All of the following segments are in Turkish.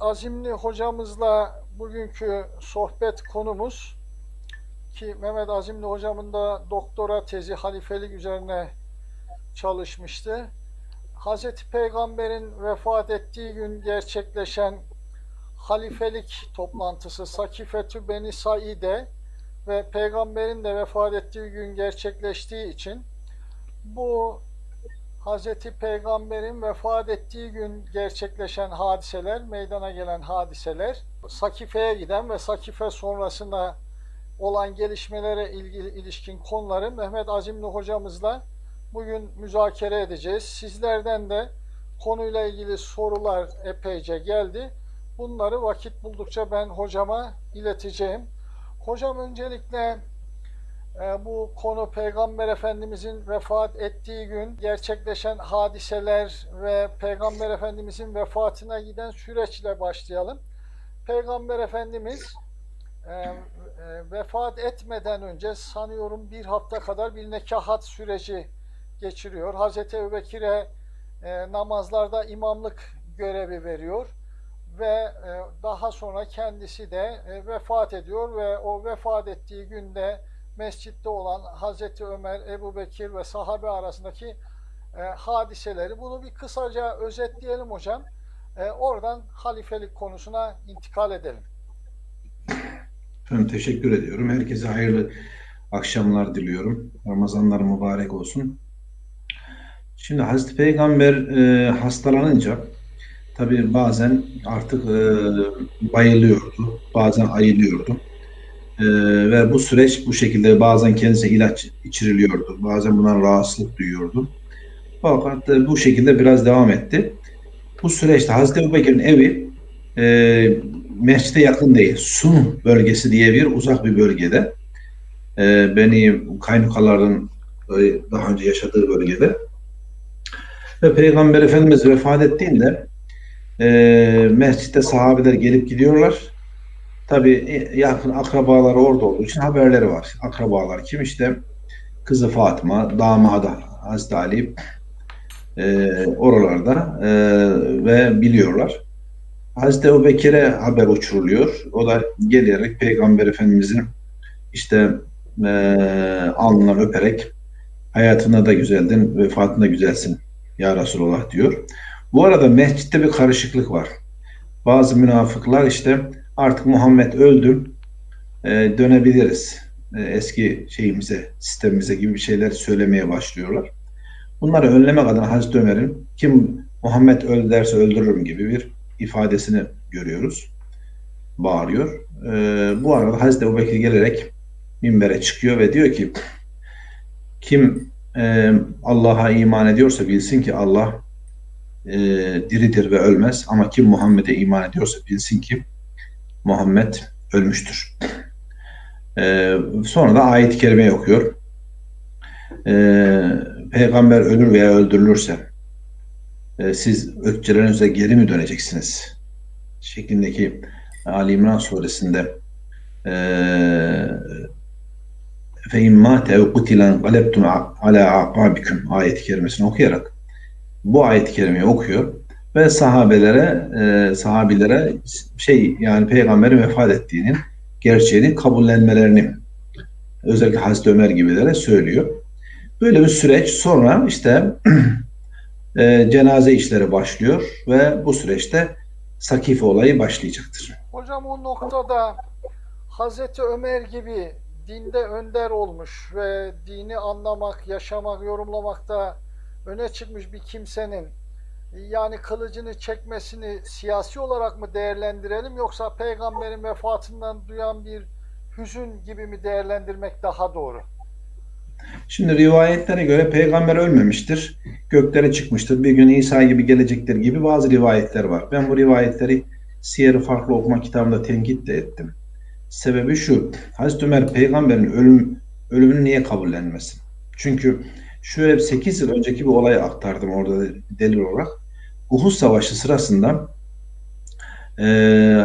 Azimli hocamızla bugünkü sohbet konumuz ki Mehmet Azimli hocamın da doktora tezi halifelik üzerine çalışmıştı. Hazreti Peygamber'in vefat ettiği gün gerçekleşen halifelik toplantısı Sakifetü Beni Saide ve Peygamber'in de vefat ettiği gün gerçekleştiği için bu Hazreti Peygamber'in vefat ettiği gün gerçekleşen hadiseler, meydana gelen hadiseler, Sakife'ye giden ve Sakife sonrasında olan gelişmelere ilgili ilişkin konuları Mehmet Azimli hocamızla bugün müzakere edeceğiz. Sizlerden de konuyla ilgili sorular epeyce geldi. Bunları vakit buldukça ben hocama ileteceğim. Hocam öncelikle bu konu Peygamber Efendimizin vefat ettiği gün gerçekleşen hadiseler ve Peygamber Efendimizin vefatına giden süreçle başlayalım. Peygamber Efendimiz e, e, vefat etmeden önce sanıyorum bir hafta kadar bir nekahat süreci geçiriyor. Hazreti Ebubekir'e e, namazlarda imamlık görevi veriyor ve daha sonra kendisi de vefat ediyor ve o vefat ettiği günde mescitte olan Hazreti Ömer, Ebu Bekir ve sahabe arasındaki e, hadiseleri bunu bir kısaca özetleyelim hocam. E, oradan halifelik konusuna intikal edelim. Efendim teşekkür ediyorum. Herkese hayırlı akşamlar diliyorum. Ramazanlar mübarek olsun. Şimdi Hazreti Peygamber e, hastalanınca tabii bazen artık e, bayılıyordu, bazen ayılıyordu. E, ve bu süreç bu şekilde bazen kendisine ilaç içiriliyordu, bazen bundan rahatsızlık duyuyordu. Fakat e, bu şekilde biraz devam etti. Bu süreçte Hazreti Ebubekir'in evi e, mescide yakın değil. Sun bölgesi diye bir uzak bir bölgede. E, beni kaynukaların e, daha önce yaşadığı bölgede. Ve Peygamber Efendimiz vefat ettiğinde e, mescitte sahabeler gelip gidiyorlar. Tabi yakın akrabaları orada olduğu için haberleri var. Akrabalar kim? işte kızı Fatıma, damadı Hazreti Ali e, oralarda e, ve biliyorlar. Hazreti Ebu Bekir'e haber uçuruluyor. O da gelerek Peygamber Efendimizin işte e, alnından öperek hayatına da güzeldin, vefatına güzelsin ya Resulullah diyor. Bu arada mescitte bir karışıklık var. Bazı münafıklar işte artık Muhammed öldü, e, dönebiliriz e, eski şeyimize, sistemimize gibi bir şeyler söylemeye başlıyorlar. Bunları önlemek adına Hazreti Ömer'in kim Muhammed öldü derse öldürürüm gibi bir ifadesini görüyoruz. Bağırıyor. Ee, bu arada Hazreti Ebu Bekir gelerek minbere çıkıyor ve diyor ki kim e, Allah'a iman ediyorsa bilsin ki Allah e, diridir ve ölmez ama kim Muhammed'e iman ediyorsa bilsin ki Muhammed ölmüştür. E, sonra da ayet-i kerime okuyor. E, Peygamber ölür veya öldürülürse e, siz ökçelerinize geri mi döneceksiniz? Şeklindeki Ali İmran suresinde fe imma tev kutilen galebtum ala aqabikum ayet-i kerimesini okuyarak bu ayet-i kerimeyi okuyor ve sahabelere e, sahabilere şey yani peygamberin vefat ettiğinin gerçeğini kabullenmelerini özellikle Hazreti Ömer gibilere söylüyor. Böyle bir süreç sonra işte e, cenaze işleri başlıyor ve bu süreçte Sakife olayı başlayacaktır. Hocam o noktada Hazreti Ömer gibi dinde önder olmuş ve dini anlamak, yaşamak, yorumlamakta öne çıkmış bir kimsenin yani kılıcını çekmesini siyasi olarak mı değerlendirelim yoksa peygamberin vefatından duyan bir hüzün gibi mi değerlendirmek daha doğru? Şimdi rivayetlere göre peygamber ölmemiştir. Göklere çıkmıştır. Bir gün İsa gibi gelecektir gibi bazı rivayetler var. Ben bu rivayetleri Siyer-i Farklı Okuma kitabında tenkit de ettim. Sebebi şu. Hazreti Ömer peygamberin ölüm, ölümünü niye kabullenmesin? Çünkü şöyle 8 yıl önceki bir olayı aktardım orada delil olarak. Uhud Savaşı sırasında e,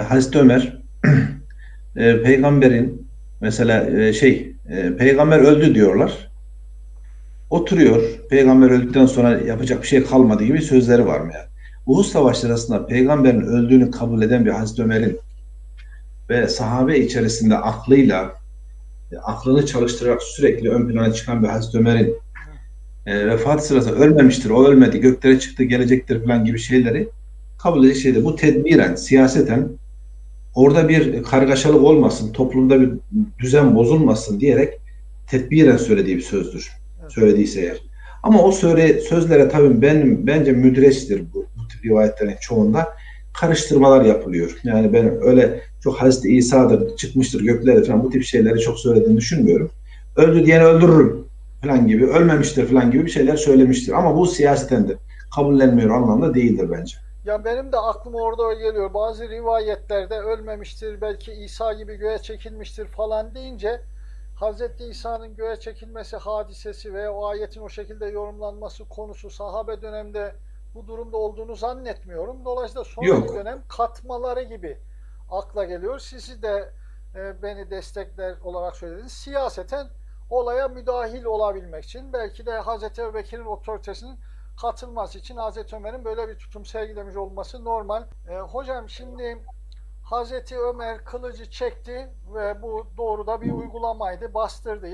Hazreti Ömer e, peygamberin mesela e, şey e, peygamber öldü diyorlar. Oturuyor. Peygamber öldükten sonra yapacak bir şey kalmadı gibi sözleri var mı yani? Uhud Savaşı sırasında peygamberin öldüğünü kabul eden bir Hazreti Ömer'in ve sahabe içerisinde aklıyla e, aklını çalıştırarak sürekli ön plana çıkan bir Hazreti Ömer'in e, vefat sırasında ölmemiştir, o ölmedi, göklere çıktı, gelecektir falan gibi şeyleri kabul edecek şeydi. Bu tedbiren, siyaseten orada bir kargaşalık olmasın, toplumda bir düzen bozulmasın diyerek tedbiren söylediği bir sözdür. Evet. Söylediyse eğer. Ama o söyle, sözlere tabii benim bence müdreçtir bu, bu tip rivayetlerin çoğunda karıştırmalar yapılıyor. Yani ben öyle çok Hazreti İsa'dır, çıkmıştır göklere falan bu tip şeyleri çok söylediğini düşünmüyorum. Öldü diyeni öldürürüm falan gibi, ölmemiştir falan gibi bir şeyler söylemiştir. Ama bu siyasetendir. Kabullenmiyor anlamda değildir bence. Ya benim de aklıma orada geliyor. Bazı rivayetlerde ölmemiştir, belki İsa gibi göğe çekilmiştir falan deyince Hz. İsa'nın göğe çekilmesi hadisesi ve o ayetin o şekilde yorumlanması konusu sahabe dönemde bu durumda olduğunu zannetmiyorum. Dolayısıyla sonraki Yok. dönem katmaları gibi akla geliyor. Sizi de e, beni destekler olarak söylediniz. Siyaseten olaya müdahil olabilmek için belki de Hz. Ebubekir'in otoritesinin katılması için Hazreti Ömer'in böyle bir tutum sergilemiş olması normal. E, hocam şimdi Hazreti Ömer kılıcı çekti ve bu doğruda bir uygulamaydı, bastırdı.